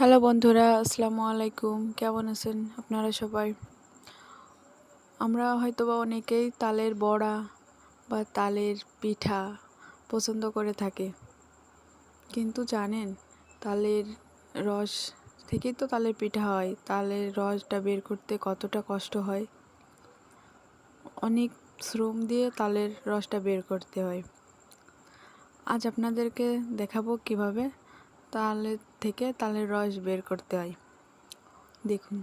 Hello বন্ধুরা, আসসালামু আলাইকুম। কেমন আছেন আপনারা সবাই? আমরা হয়তো বা অনেকেই তালের বড়া বা তালের পিঠা পছন্দ করে থাকে। কিন্তু জানেন, তালের রস থেকেই তো তালের পিঠা হয়। তালের রসটা বের করতে কতটা কষ্ট হয়? অনেক শ্রম দিয়ে তালের রসটা বের করতে হয়। আজ আপনাদেরকে দেখাবো কীভাবে তালের থেকে তালের রস বের করতে হয়। দেখুন।